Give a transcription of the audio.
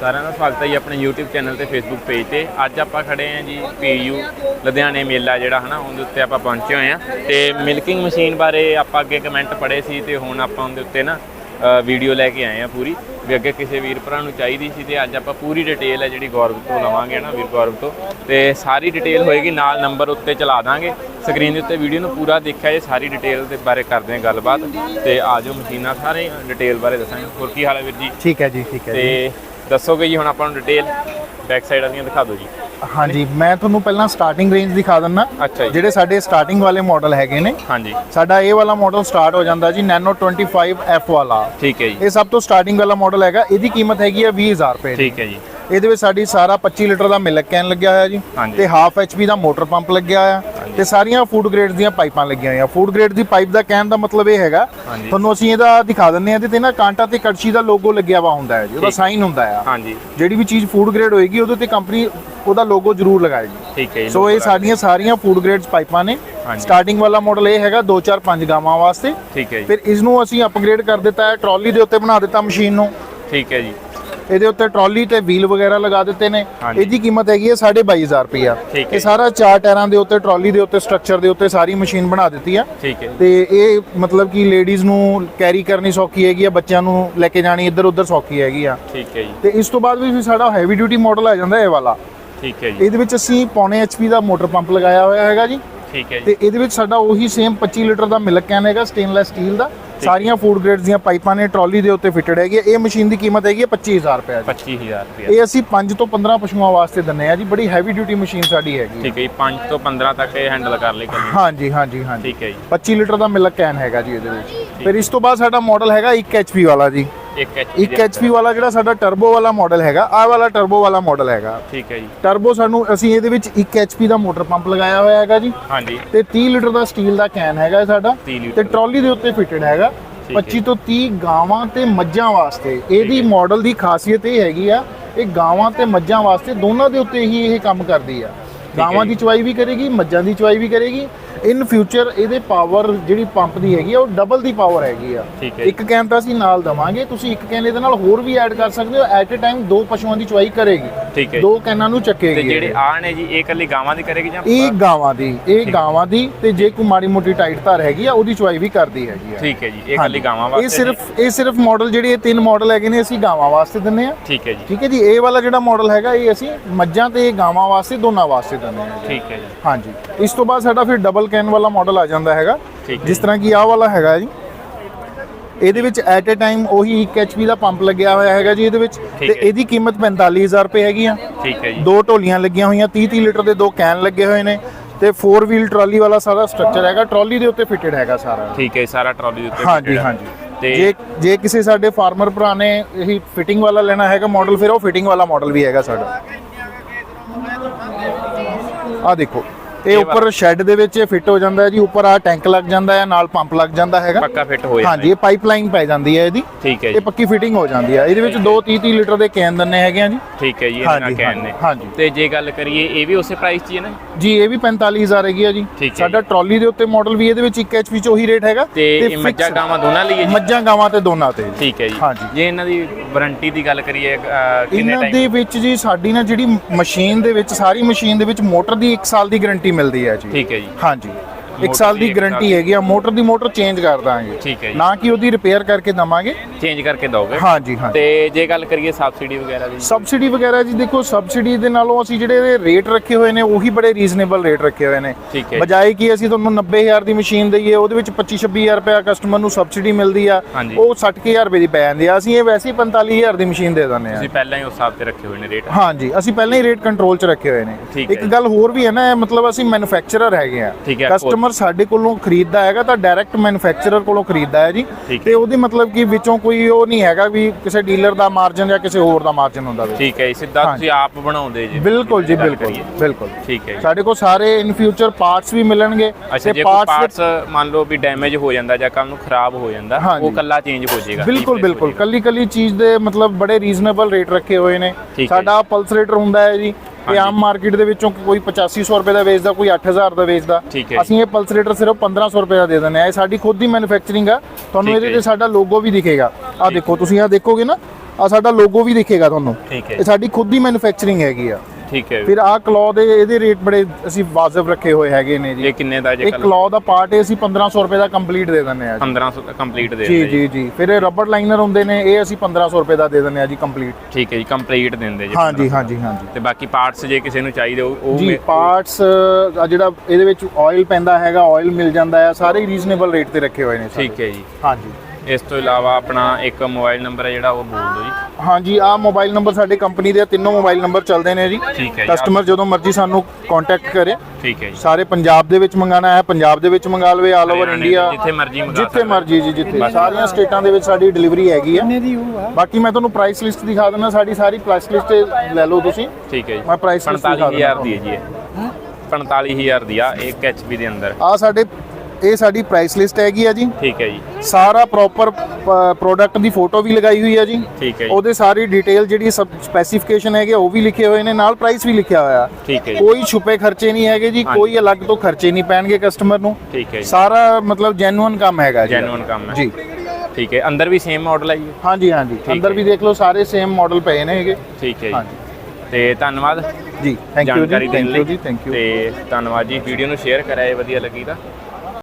ਸਾਰਿਆਂ ਦਾ ਸਵਾਗਤ ਹੈ ਜੀ ਆਪਣੇ YouTube ਚੈਨਲ ਤੇ Facebook ਪੇਜ ਤੇ। ਅੱਜ ਆਪਾਂ ਖੜੇ ਆਂ ਜੀ PU ਲੁਧਿਆਣੇ ਮੇਲਾ ਜਿਹੜਾ ਹਨਾ, ਉਹਦੇ ਉੱਤੇ ਆਪਾਂ ਪਹੁੰਚੇ ਹੋਏ ਆਂ ਤੇ ਮਿਲਕਿੰਗ ਮਸ਼ੀਨ ਬਾਰੇ ਆਪਾਂ ਅੱਗੇ ਕਮੈਂਟ ਪੜੇ ਸੀ ਤੇ ਹੁਣ ਆਪਾਂ ਉਹਦੇ ਉੱਤੇ ਨਾ ਵੀਡੀਓ ਲੈ ਕੇ ਆਏ ਆਂ ਪੂਰੀ। ਵੀ ਅੱਗੇ ਕਿਸੇ ਵੀਰ ਭਰਾ ਨੂੰ ਚਾਹੀਦੀ ਸੀ ਤੇ ਅੱਜ ਆਪਾਂ ਪੂਰੀ ਡਿਟੇਲ ਹੈ ਜਿਹੜੀ ਗੌਰਵ ਤੋਂ ਲਵਾਂਗੇ ਨਾ ਵੀਰ ਗੌਰਵ ਤੋਂ। ਤੇ ਸਾਰੀ ਡਿਟੇਲ ਹੋਏਗੀ ਨਾਲ ਨੰਬਰ ਉੱਤੇ ਚਲਾ ਦਾਂਗੇ। ਸਕਰੀਨ ਦੇ ਉੱਤੇ ਵੀਡੀਓ ਨੂੰ ਪੂਰਾ ਦੇਖਿਆ ਜੇ ਸਾਰੀ ਡਿਟੇਲ ਦੇ ਬਾਰੇ ਕਰਦੇ ਹਾਂ ਗੱਲਬਾਤ। ਤੇ ਆਜੋ ਮਸ਼ੀਨਾਂ ਸਾਰੇ ਡਿਟੇਲ ਬਾਰੇ ਦੱਸਾਂਗੇ। ਹੋਰ ਕੀ ਹਾਲ ਹੈ ਵੀਰ ਜੀ? ਠੀਕ ਹੈ ਜੀ ਠੀਕ ਹੈ ਤੇ ਦੱਸੋਗੇ ਜੀ ਹੁਣ ਆਪਾਂ ਨੂੰ ਡਿਟੇਲ ਬੈਕ ਸਾਈਡ ਵਾਲੀਆਂ ਦਿਖਾ ਦਿਓ ਜੀ। ਹਾਂਜੀ ਮੈਂ ਤੁਹਾਨੂੰ ਪਹਿਲਾਂ ਸਟਾਰਟਿੰਗ ਰੇਂਜ ਦਿਖਾ ਦਿੰਨਾ। ਅੱਛਾ ਜੀ। ਜਿਹੜੇ ਸਾਡੇ ਸਟਾਰਟਿੰਗ ਵਾਲੇ ਮਾਡਲ ਹੈਗੇ ਨੇ ਹਾਂਜੀ। ਸਾਡਾ ਇਹ ਵਾਲਾ ਮਾਡਲ ਸਟਾਰਟ ਹੋ ਜਾਂਦਾ ਜੀ ਨੈਨੋ 25F ਵਾਲਾ। ਠੀਕ ਹੈ ਜੀ। ਇਹ ਸਭ ਤੋਂ ਸਟਾਰਟਿੰਗ ਵਾਲਾ ਮਾਡਲ ਹੈਗਾ ਇਹਦੀ ਕੀਮਤ ਹੈਗੀ ਹੈ 20000 ਰੁਪਏ ਦੀ ਠੀਕ ਹੈ ਜੀ। ਇਹਦੇ ਵਿੱਚ ਸਾਡੀ ਸਾਰਾ 25 ਲੀਟਰ ਦਾ ਮਿਲਕ ਕੈਨ ਲੱਗਿਆ ਹੋਇਆ ਜੀ। ਤੇ ਹਾਫ ਐਚਪੀ ਦਾ ਮੋਟਰ ਪੰਪ ਲੱਗਿਆ ਹੋਇਆ ਤੇ ਸਾਰੀਆਂ ਫੂਡ ਗ੍ਰੇਡ ਦੀਆਂ ਪਾਈਪਾਂ ਲੱਗੀਆਂ ਹੋਈਆਂ। ਫੂਡ ਗ੍ਰੇਡ ਦੀ ਪਾਈਪ ਦਾ ਕਹਿਣ ਦਾ ਮਤਲਬ ਇਹ ਹੈਗਾ। ਤੁਹਾਨੂੰ ਅਸੀਂ ਇਹਦਾ ਦਿਖਾ ਦਿੰਨੇ ਆ ਤੇ ਨਾ ਕਾਂਟਾ ਤੇ ਕੜਛੀ ਦਾ ਲੋਗੋ ਲੱਗਿਆ ਵਾ ਹੁੰਦਾ ਹੈ ਜੀ ਉਹਦਾ। ਸਾਈਨ ਹੁੰਦਾ ਆ। ਹਾਂਜੀ। ਜਿਹੜੀ ਵੀ ਚੀਜ਼ ਫੂਡ ਗ੍ਰੇਡ ਹੋਏਗੀ ਉਹਦੇ ਤੇ ਕੰਪਨੀ ਉਹਦਾ ਲੋਗੋ ਜ਼ਰੂਰ ਲਗਾਏਗੀ। ਠੀਕ ਹੈ ਜੀ ਸੋ ਇਹ ਸਾਡੀਆਂ ਸਾਰੀਆਂ ਫੂਡ ਗ੍ਰੇਡਸ ਪਾਈਪਾਂ ਨੇ। ਸਟਾਰਟਿੰਗ ਵਾਲਾ ਮਾਡਲ ਇਹ ਹੈਗਾ 2 4 5 ਗਾਵਾਂ ਵਾਸਤੇ। ਠੀਕ ਹੈ ਜੀ। ਫਿਰ ਇਸ ਨੂੰ ਅਸੀਂ ਅਪਗ੍ਰੇਡ ਕਰ ਦਿੱਤਾ ਹੈ ਟਰਾਲੀ ਦੇ ਉੱਤੇ ਬਣਾ ਦਿੱਤਾ ਮਸ਼ੀਨ ਨੂੰ। ਠੀਕ ਹੈ ਜੀ। ਇਹਦੇ ਉੱਤੇ ਟਰਾਲੀ ਤੇ ਵੀਲ ਵਗੈਰਾ ਲਗਾ ਦਿੱਤੇ ਨੇ। ਇਹਦੀ ਕੀਮਤ ਹੈਗੀ ਹੈ 22500 ਰੁਪਇਆ ਠੀਕ ਹੈ। ਇਹ ਸਾਰਾ ਚਾਰ ਟਾਇਰਾਂ ਦੇ ਉੱਤੇ ਟਰਾਲੀ ਦੇ ਉੱਤੇ ਸਟਰਕਚਰ ਦੇ ਉੱਤੇ ਸਾਰੀ ਮਸ਼ੀਨ ਬਣਾ ਦਿੱਤੀ ਆ। ਤੇ ਇਹ ਮਤਲਬ ਕਿ ਲੇਡੀਜ਼ ਨੂੰ ਕੈਰੀ ਕਰਨੀ ਸੌਖੀ ਹੈਗੀ ਆ ਬੱਚਿਆਂ ਨੂੰ ਲੈ ਕੇ ਜਾਣੀ ਇੱਧਰ ਉੱਧਰ ਸੌਖੀ ਹੈਗੀ ਆ। ਠੀਕ ਹੈ ਜੀ। ਤੇ ਇਸ ਤੋਂ ਬਾਅਦ ਵੀ ਸਾਡਾ ਹੈਵੀ ਡਿਊਟੀ ਮਾਡਲ ਆ ਜਾਂਦਾ ਇਹ ਵਾਲਾ। ਠੀਕ ਹੈ ਜੀ। ਇਹਦੇ ਵਿੱਚ ਅਸੀਂ ਪੌਣੇ ਐਚਪੀ ਦਾ ਮੋਟਰ ਪੰਪ ਲਗਾਇਆ ਹੋਇਆ ਹੈਗਾ ਜੀ। ਠੀਕ ਹੈ ਜੀ। ਤੇ ਇਹਦੇ ਵਿੱਚ ਸਾਡਾ ਉਹੀ ਸੇਮ 25 ਲੀਟਰ ਦਾ ਮਿਲਕ ਕੈਨ ਹੈਗਾ ਸਟੇਨਲੈਸ ਸਟੀਲ ਦਾ। ਸਾਰੀਆਂ ਫੂਡ ਗ੍ਰੇਡਸ ਦੀਆਂ ਪਾਈਪਾਂ ਨੇ ਟਰਾਲੀ ਦੇ ਉੱਤੇ ਫਿੱਟਡ ਹੈਗੀ। ਇਹ ਮਸ਼ੀਨ ਦੀ ਕੀਮਤ ਹੈਗੀ ਹੈ 25000 ਰੁਪਏ ਦੀ 25000 ਰੁਪਏ ਇਹ ਅਸੀਂ 5 ਤੋਂ 15 ਪਸ਼ੂਆਂ ਵਾਸਤੇ ਦਿੰਨੇ ਆ ਜੀ। ਬੜੀ ਹੈਵੀ ਡਿਊਟੀ ਮਸ਼ੀਨ ਸਾਡੀ ਹੈਗੀ। ਠੀਕ ਹੈ ਜੀ 5 ਤੋਂ 15 ਤੱਕ ਇਹ ਹੈਂਡਲ ਕਰ ਲਈ ਕਰਨੀ। ਹਾਂਜੀ ਹਾਂਜੀ ਹਾਂਜੀ। ਠੀਕ ਹੈ ਜੀ। 25 ਲੀਟਰ ਦਾ ਮਿਲਕ ਕੈਨ ਹੈਗਾ ਜੀ ਇਹਦੇ ਵਿੱਚ। ਫਿਰ ਇਸ ਤੋਂ ਬਾਅਦ ਸਾਡਾ ਮਾਡਲ ਹੈਗਾ 1 ਐਚਪੀ ਵਾਲਾ ਜੀ। 1 HP 1 ਐਚਪੀ ਵਾਲਾ। ਜਿਹੜਾ ਸਾਡਾ ਟਰਬੋ ਵਾਲਾ ਮਾਡਲ ਹੈਗਾ ਆਹ ਵਾਲਾ ਟਰਬੋ ਵਾਲਾ ਮਾਡਲ ਹੈਗਾ। ਠੀਕ ਹੈ ਜੀ। ਟਰਬੋ ਸਾਨੂੰ ਅਸੀਂ ਇਹਦੇ ਵਿੱਚ 1 ਐਚਪੀ ਦਾ ਮੋਟਰ ਪੰਪ ਲਗਾਇਆ ਹੋਇਆ ਹੈਗਾ ਜੀ। ਹਾਂਜੀ। ਤੇ 30 ਲੀਟਰ ਦਾ ਸਟੀਲ ਦਾ ਕੈਨ ਹੈਗਾ ਇਹ ਸਾਡਾ। 30 ਤੇ ਟਰਾਲੀ ਦੇ ਉੱਤੇ ਫਿਟਡ ਹੈਗਾ। ਠੀਕ ਹੈ। 25 ਤੋਂ 30 ਗਾਵਾਂ ਤੇ ਮੱਝਾਂ ਵਾਸਤੇ। ਇਹਦੀ ਮਾਡਲ ਦੀ ਖਾਸੀਅਤ ਇਹ ਹੈਗੀ ਆ ਇਹ ਗਾਵਾਂ ਤੇ ਮੱਝਾਂ ਵਾਸਤੇ ਦੋਨਾਂ ਦੇ ਉੱਤੇ ਹੀ ਇਹ ਕੰਮ ਕਰਦੀ ਆ। ਗਾਵਾਂ ਦੀ ਚਵਾਈ ਵੀ ਕਰੇਗੀ ਮੱਝਾਂ ਦੀ ਚਵਾਈ ਵੀ ਕਰੇਗੀ। ਇਨ ਫਿਊਚਰ ਇਹਦੇ ਪਾਵਰ ਜਿਹੜੀ ਪੰਪ ਦੀ ਹੈਗੀ ਆ ਉਹ ਡਬਲ ਦੀ ਪਾਵਰ ਹੈਗੀ ਆ। ਇੱਕ ਕੈਨ ਤਾਂ ਅਸੀਂ ਨਾਲ ਦਵਾਂਗੇ ਤੁਸੀਂ ਇੱਕ ਕੈਨ ਇਹਦੇ ਨਾਲ ਹੋਰ ਵੀ ਐਡ ਕਰ ਸਕਦੇ ਹੋ ਐਟ ਅ ਟਾਈਮ ਦੋ ਪਸ਼ੂਆਂ ਦੀ ਚਵਾਈ ਕਰੇਗੀ। ਠੀਕ ਹੈ ਦੋ ਕੈਨਾਂ ਨੂੰ ਤੇ ਚੱਕੇਗੀ ਇਹ। ਜਿਹੜੇ ਆ ਨੇ ਜੀ ਇਹ ਇਕੱਲੀ ਗਾਵਾਂ ਦੀ ਕਰੇਗੀ ਜਾਂ ਇਹ ਗਾਵਾਂ ਦੀ ਇਹ ਗਾਵਾਂ ਦੀ ਤੇ ਜੇ ਕੋਈ ਮਾੜੀ ਮੋਟੀ ਟਾਈਟ ਧਾਰ ਹੈਗੀ ਆ ਉਹਦੀ ਚਵਾਈ ਵੀ ਕਰਦੀ ਹੈਗੀ ਆ। ਠੀਕ ਹੈ ਜੀ ਇਹ ਹਾਂਜੀ। ਗਾਵਾਂ ਵਾਸਤੇ ਇਹ ਸਿਰਫ ਇਹ ਸਿਰਫ ਮਾਡਲ ਜਿਹੜੇ ਇਹ ਤਿੰਨ ਮਾਡਲ ਹੈਗੇ ਨੇ ਅਸੀਂ ਗਾਵਾਂ ਵਾਸਤੇ ਦਿੰਨੇ ਆ। ਠੀਕ ਹੈ ਜੀ। ਠੀਕ ਹੈ ਜੀ ਇਹ ਵਾਲਾ ਜਿਹੜਾ ਮਾਡਲ ਹੈਗਾ ਇਹ ਅਸੀਂ ਮੱਝਾਂ ਤੇ ਗਾਵਾਂ ਵਾਸਤੇ ਦੋਨਾਂ ਵਾਸਤੇ ਦਿੰਨੇ ਆ। ਠੀਕ ਹੈ ਜੀ। ਹਾਂਜੀ। ਇਸ ਤੋਂ ਬਾਅਦ ਸਾਡਾ ਫਿਰ ਡਬਲ ਕੈਨ ਵਾਲਾ ਮਾਡਲ ਆ ਜਾਂਦਾ ਹੈਗਾ। ਜਿਸ ਤਰ੍ਹਾਂ ਕਿ ਆਹ ਵਾਲਾ ਹੈਗਾ ਜੀ। ਇਹਦੇ ਵਿੱਚ ਐਟ ਅ ਟਾਈਮ ਉਹੀ 1 ਐਚਪੀ ਦਾ ਪੰਪ ਲੱਗਿਆ ਹੋਇਆ ਹੈਗਾ ਜੀ ਇਹਦੇ ਵਿੱਚ। ਤੇ। ਇਹਦੀ ਕੀਮਤ 45000 ਰੁਪਏ ਹੈਗੀ ਆ। ਠੀਕ ਹੈ ਜੀ। ਦੋ ਢੋਲੀਆਂ ਲੱਗੀਆਂ ਹੋਈਆਂ 30 30 ਲੀਟਰ ਦੇ ਦੋ ਕੈਨ ਲੱਗੇ ਹੋਏ ਨੇ ਤੇ 4 ਵੀਲ ਟਰਾਲੀ ਵਾਲਾ ਸਾਰਾ ਸਟਰਕਚਰ ਹੈਗਾ। ਟਰਾਲੀ ਦੇ ਉੱਤੇ ਫਿਟਡ ਹੈਗਾ ਸਾਰਾ। ਠੀਕ ਹੈ ਸਾਰਾ ਟਰਾਲੀ ਦੇ ਉੱਤੇ ਹਾਂਜੀ। ਹਾਂਜੀ। ਤੇ ਜੇ ਜੇ ਕਿਸੇ ਸਾਡੇ ਫਾਰਮਰ ਭਰਾ ਨੇ ਇਹੀ ਫਿਟਿੰਗ ਵਾਲਾ ਲੈਣਾ ਹੈਗਾ ਮਾਡਲ ਫਿਰ ਉਹ ਫਿਟਿੰਗ ਵਾਲਾ ਮਾਡਲ ਵੀ ਹੈਗਾ ਸਾਡਾ। ਆ ਦੇਖੋ। ਇਹ ਉੱਪਰ ਸ਼ੈੱਡ ਦੇ ਵਿੱਚ ਫਿੱਟ ਹੋ ਜਾਂਦਾ ਹੈ ਜੀ ਉੱਪਰ ਆ ਟੈਂਕ ਲੱਗ ਜਾਂਦਾ ਹੈ ਨਾਲ ਪੰਪ ਲੱਗ ਜਾਂਦਾ ਹੈਗਾ। ਪੱਕਾ ਫਿੱਟ ਹੋ ਜਾਂਦਾ ਹਾਂਜੀ ਇਹ ਪਾਈਪਲਾਈਨ ਪੈ ਜਾਂਦੀ ਹੈ ਇਹਦੀ। ਠੀਕ ਹੈ ਇਹ ਜੀ ਪੱਕੀ ਫਿਟਿੰਗ ਹੋ ਜਾਂਦੀ ਹੈ। ਇਹਦੇ ਵਿੱਚ ਦੋ 30 30 ਲੀਟਰ ਦੇ ਕੈਨ ਦੰਨੇ ਹੈਗੇ ਆ ਜੀ। ਠੀਕ ਹੈ ਜੀ ਇਹਨਾਂ ਕੈਨ ਨੇ। ਹਾਂਜੀ। ਤੇ ਜੇ ਗੱਲ ਕਰੀਏ ਇਹ ਵੀ ਉਸੇ ਪ੍ਰਾਈਸ 'ਚ ਹੀ ਹੈ ਨਾ? ਜੀ ਇਹ ਵੀ 45000 ਹੈਗੀ ਆ ਜੀ। ਸਾਡਾ ਟਰਾਲੀ ਦੇ ਉੱਤੇ ਮਾਡਲ ਵੀ ਇਹਦੇ ਵਿੱਚ 1 ਐਚਪੀ ਚ ਉਹੀ ਰੇਟ ਹੈਗਾ। ਤੇ ਇਹ ਮੱਝਾਂ ਗਾਵਾਂ ਦੋਨਾਂ ਲਈ ਹੈ ਜੀ? ਮੱਝਾਂ ਗਾਵਾਂ ਤੇ ਦੋਨਾਂ ਤੇ। ਠੀਕ ਹੈ ਜੀ। ਹਾਂਜੀ। ਜੇ ਇਹਨਾਂ ਦੀ ਵਾਰੰਟੀ ਦੀ ਗੱਲ ਕਰੀਏ ਕਿੰਨੇ ਇਹਨਾਂ ਟਾਈਮ ਦੇ ਵਿੱਚ ਜੀ ਸਾਡੀ ਨਾ ਜਿਹੜੀ ਮਸ਼ੀਨ ਦੇ ਵਿੱਚ ਸਾਰੀ ਮਸ਼ੀਨ ਦੇ ਵਿੱਚ ਮੋਟਰ ਦੀ 1 ਸਾਲ ਦੀ ਗਾਰੰਟੀ ਮਿਲਦੀ ਹੈ ਜੀ। ਠੀਕ ਹੈ ਜੀ। ਹਾਂਜੀ। 1 ਮੋਟਰ ਸਾਲ ਦੀ ਗਾਰੰਟੀ ਹੈਗੀ ਆ ਮੋਟਰ ਦੀ ਮੋਟਰ ਚੇਂਜ ਕਰ ਦਾਂਗੇ। ਠੀਕ ਹੈ ਜੀ। ਨਾ ਕਿ ਉਹਦੀ ਰਿਪੇਅਰ ਕਰਕੇ ਦਵਾਂਗੇ। ਚੇਂਜ ਕਰਕੇ ਦੋਗੇ ਹਾਂਜੀ ਹਾਂ ਤੇ ਜੇ ਗੱਲ ਕਰੀਏ ਸਬਸਿਡੀ ਵਗੈਰਾ ਦੀ? ਸਬਸਿਡੀ ਵਗੈਰਾ ਜੀ ਦੇਖੋ ਸਬਸਿਡੀ ਦੇ ਨਾਲੋਂ ਅਸੀਂ ਜਿਹੜੇ ਰੇਟ ਰੱਖੇ ਹੋਏ ਨੇ ਉਹੀ ਬੜੇ ਰੀਜ਼ਨੇਬਲ ਰੇਟ ਰੱਖੇ ਹੋਏ ਨੇ। ਠੀਕ ਹੈ ਬਜਾਏ ਕਿ ਅਸੀਂ ਤੁਹਾਨੂੰ 90000 ਦੀ ਮਸ਼ੀਨ ਦਈਏ ਉਹਦੇ ਵਿੱਚ 25 26000 ਰੁਪਏ ਕਸਟਮਰ ਨੂੰ ਸਬਸਿਡੀ ਮਿਲਦੀ ਆ। ਉਹ 60000 ਰੁਪਏ ਦੀ ਪੈ ਜਾਂਦੀ ਆ। ਅਸੀਂ ਇਹ ਵੈਸੇ ਹੀ 45000 ਦੀ ਮਸ਼ੀਨ ਦੇ ਦਿੰਦੇ ਆ। ਤੁਸੀਂ ਪਹਿਲਾਂ ਹੀ ਉਸ ਹਿਸਾਬ ਤੇ ਰੱਖੇ ਹੋਏ ਨੇ ਰੇਟ ਹਾਂਜੀ ਅਸੀਂ ਪਹਿਲਾਂ ਹੀ ਰੇਟ ਕੰਟਰੋਲ 'ਚ ਰੱਖੇ ਹੋਏ ਨੇ। ਹੈ ਇੱਕ ਜੀ। ਗੱਲ ਹੋਰ ਵੀ ਹੈ ਨਾ ਮਤਲਬ ਅਸੀਂ ਮੈਨੂਫੈਕਚਰਰ ਹੈਗੇ ਆ। ਹੈ, ਕਸਟਮਰ ਸਾਡੇ ਕੋਲੋਂ ਖਰੀਦਦਾ ਹੈਗਾ ਤਾਂ ਡਾਇਰੈਕਟ ਮੈਨੂਫੈਕਚਰਰ ਕੋਲੋਂ ਖਰੀਦਦਾ ਹੈ ਜੀ। ਤੇ ਉਹਦੀ ਮਤਲਬ ਕਿ ਵਿੱਚੋਂ ਕੋਈ ਉਹ ਨਹੀਂ ਹੈਗਾ ਵੀ ਕਿਸੇ ਡੀਲਰ ਦਾ ਮਾਰਜਨ ਜਾਂ ਕਿਸੇ ਹੋਰ ਦਾ ਮਾਰਜਨ ਹੁੰਦਾ ਵੇ ਠੀਕ ਹੈ ਸਿੱਧਾ। ਤੁਸੀਂ ਆਪ ਬਣਾਉਂਦੇ ਜੀ ਬਿਲਕੁਲ ਜੀ ਬਿਲਕੁਲ। ਬਿਲਕੁਲ ਠੀਕ ਹੈ ਸਾਡੇ ਕੋਲ ਸਾਰੇ ਇਨ ਫਿਊਚਰ ਪਾਰਟਸ ਵੀ ਮਿਲਣਗੇ ਕੋਈ ਪਾਰਟਸ ਮੰਨ ਲਓ ਵੀ ਡੈਮੇਜ ਹੋ ਜਾਂਦਾ ਜਾਂ ਕੱਲ ਨੂੰ ਖਰਾਬ ਹੋ ਜਾਂਦਾ। ਉਹ ਕੱਲਾ ਚੇਂਜ ਹੋ ਜਾਏਗਾ ਬਿਲਕੁਲ ਬਿਲਕੁਲ। ਕੱਲੀ ਕੱਲੀ ਚੀਜ਼ ਦੇ ਮਤਲਬ ਬੜੇ ਰੀਜ਼ਨੇਬਲ ਰੇਟ ਰੱਖੇ ਹੋਏ ਨੇ। ਸਾਡਾ ਪਲਸ ਰੇਟਰ ਹੁੰਦਾ ਹੈ ਜੀ ਇਹ ਆਮ ਮਾਰਕੀਟ ਦੇ ਵਿੱਚੋਂ ਕੋਈ 8500 ਰੁਪਏ ਦਾ ਵੇਚਦਾ ਕੋਈ 8000 ਦਾ ਵੇਚਦਾ ਅਸੀਂ ਇਹ ਪਲਸਰੇਟਰ ਸਿਰਫ 1500 ਰੁਪਏ ਦਾ ਦੇ ਦਿੰਦੇ ਆ ਇਹ ਸਾਡੀ ਖੁਦ ਦੀ ਮੈਨੂਫੈਕਚਰਿੰਗ ਆ। ਤੁਹਾਨੂੰ ਇਹਦੇ ਤੇ। ਸਾਡਾ ਲੋਗੋ ਵੀ ਦਿਖੇਗਾ। ਆ ਦੇਖੋ ਤੁਸੀਂ ਆ ਦੇਖੋਗੇ ਨਾ ਆ ਸਾਡਾ ਲੋਗੋ ਵੀ ਦਿਖੇਗਾ ਤੁਹਾਨੂੰ। ਇਹ ਸਾਡੀ ਖੁਦ ਦੀ ਮੈਨੂਫੈਕਚਰਿੰਗ ਹੈਗੀ ਆ। ਠੀਕ ਹੈ ਫਿਰ ਆ ਕਲੋ ਦੇ ਇਹਦੇ ਰੇਟ ਬੜੇ ਅਸੀਂ ਵਾਜਬ ਰੱਖੇ ਹੋਏ ਹੈਗੇ ਨੇ ਜੀ। ਇਹ ਕਿੰਨੇ ਦਾ ਜੇ ਇੱਕ ਕਲੋ ਦਾ ਪਾਰਟ ਇਹ ਅਸੀਂ 1500 ਰੁਪਏ ਦਾ ਕੰਪਲੀਟ ਦੇ ਦਿੰਦੇ ਆ ਜੀ। 1500 ਦਾ ਕੰਪਲੀਟ ਦੇ ਜੀ ਦਿੰਦੇ ਜੀ ਜੀ। ਫਿਰ ਇਹ ਰਬੜ ਲਾਈਨਰ ਹੁੰਦੇ ਨੇ ਇਹ ਅਸੀਂ 1500 ਰੁਪਏ ਦਾ ਦੇ ਦਿੰਦੇ ਆ ਜੀ ਕੰਪਲੀਟ ਠੀਕ ਹੈ ਜੀ ਕੰਪਲੀਟ ਦਿੰਦੇ ਜੀ ਹਾਂਜੀ ਹਾਂਜੀ ਹਾਂਜੀ। ਤੇ ਬਾਕੀ ਪਾਰਟਸ ਜੇ ਕਿਸੇ ਨੂੰ ਚਾਹੀਦੇ ਉਹ ਜੀ ਪਾਰਟਸ ਆ ਜਿਹੜਾ ਇਹਦੇ ਵਿੱਚ ਆਇਲ ਪੈਂਦਾ ਹੈਗਾ ਆਇਲ ਮਿਲ ਜਾਂਦਾ ਹੈ ਸਾਰੇ ਰੀਜ਼ਨੇਬਲ ਰੇਟ ਤੇ ਰੱਖੇ ਹੋਏ ਨੇ। ਠੀਕ ਹੈ ਜੀ। ਹਾਂਜੀ। ਇਸ ਤੋਂ ਇਲਾਵਾ ਆਪਣਾ ਇੱਕ ਮੋਬਾਈਲ ਨੰਬਰ ਹੈ ਜਿਹੜਾ ਉਹ ਬੋਲ ਦਿਓ ਜੀ। ਹਾਂਜੀ ਆ ਮੋਬਾਈਲ ਨੰਬਰ ਸਾਡੇ ਕੰਪਨੀ ਦੇ ਤਿੰਨੋਂ ਮੋਬਾਈਲ ਨੰਬਰ ਚੱਲਦੇ ਨੇ ਜੀ। ਠੀਕ ਹੈ ਜੀ ਕਸਟਮਰ ਜਦੋਂ ਮਰਜ਼ੀ ਸਾਨੂੰ ਕੰਟੈਕਟ ਕਰੇ। ਠੀਕ ਹੈ ਜੀ। ਸਾਰੇ ਪੰਜਾਬ ਦੇ ਵਿੱਚ ਮੰਗਾਣਾ ਹੈ ਪੰਜਾਬ ਦੇ ਵਿੱਚ ਮੰਗਾ ਲਵੇ ਆਲ ਓਵਰ ਹਰਿਆਣੇ ਇੰਡੀਆ ਜਿੱਥੇ ਮਰਜ਼ੀ ਮੰਗਾ ਜਿੱਥੇ ਮਰਜ਼ੀ ਜੀ ਜਿੱਥੇ। ਸਾਰੀਆਂ ਸਟੇਟਾਂ ਦੇ ਵਿੱਚ ਸਾਡੀ ਡਿਲੀਵਰੀ ਹੈਗੀ ਆ। ਬਾਕੀ ਮੈਂ ਤੁਹਾਨੂੰ ਪ੍ਰਾਈਸ ਲਿਸਟ ਦਿਖਾ ਦਿੰਦਾ ਸਾਡੀ ਸਾਰੀ ਪ੍ਰਾਈਸ ਲਿਸਟ ਲੈ ਲਓ ਤੁਸੀਂ। ਠੀਕ ਹੈ ਜੀ। ਮੈਂ ਪ੍ਰਾਈਸ ਲਿਸਟ ਦਿਖਾ 45000 ਦੀ ਹੈ ਜੀ ਇਹ। 45000 ਦੀ ਆ 1 ਐਚਪੀ ਦੇ ਅੰਦਰ। ਆ ਸਾਡੇ ਇਹ ਸਾਡੀ ਪ੍ਰਾਈਸ ਲਿਸਟ ਹੈਗੀ ਆ ਜੀ। ਠੀਕ ਹੈ ਜੀ। ਸਾਰਾ ਪ੍ਰੋਪਰ ਪ੍ਰੋਡਕਟ ਦੀ ਫੋਟੋ ਵੀ ਲਗਾਈ ਹੋਈ ਹੈ ਜੀ। ਠੀਕ ਹੈ ਜੀ। ਉਹਦੇ ਸਾਰੀ ਡਿਟੇਲ ਜਿਹੜੀ ਸਬ ਸਪੈਸੀਫਿਕੇਸ਼ਨ ਹੈਗੇ ਉਹ ਵੀ ਲਿਖੇ ਹੋਏ ਨੇ ਨਾਲ ਪ੍ਰਾਈਸ ਵੀ ਲਿਖਿਆ ਹੋਇਆ। ਠੀਕ ਹੈ ਜੀ। ਕੋਈ ਛੁਪੇ ਖਰਚੇ ਨਹੀਂ ਹੈਗੇ ਜੀ। ਕੋਈ ਅਲੱਗ ਤੋਂ ਖਰਚੇ ਨਹੀਂ ਪੈਣਗੇ ਕਸਟਮਰ ਨੂੰ। ਠੀਕ ਹੈ ਜੀ। ਸਾਰਾ ਮਤਲਬ ਜੈਨੂਇਨ ਕੰਮ ਹੈਗਾ ਜੀ। ਜੈਨੂਇਨ ਕੰਮ ਹੈ। ਜੀ। ਠੀਕ ਹੈ। ਅੰਦਰ ਵੀ ਸੇਮ ਮਾਡਲ ਹੈ ਜੀ? ਹਾਂਜੀ ਹਾਂਜੀ। ਅੰਦਰ ਵੀ। ਦੇਖ ਲਓ ਸਾਰੇ ਸੇਮ ਮਾਡਲ ਪਏ ਨੇ ਹੈਗੇ। ਠੀਕ ਹੈ ਜੀ। ਤੇ ਧੰਨਵਾਦ ਜੀ ਥੈਂਕ ਯੂ ਜੀ ਥੈਂਕ ਯੂ ਜੀ ਥੈਂਕ ਯੂ ਤੇ ਧੰਨਵਾਦ ਜੀ। ਵੀਡੀਓ ਨੂੰ ਸ਼ੇਅਰ ਇਹ ਵਧੀਆ ਲੱਗੀ ਤਾਂ।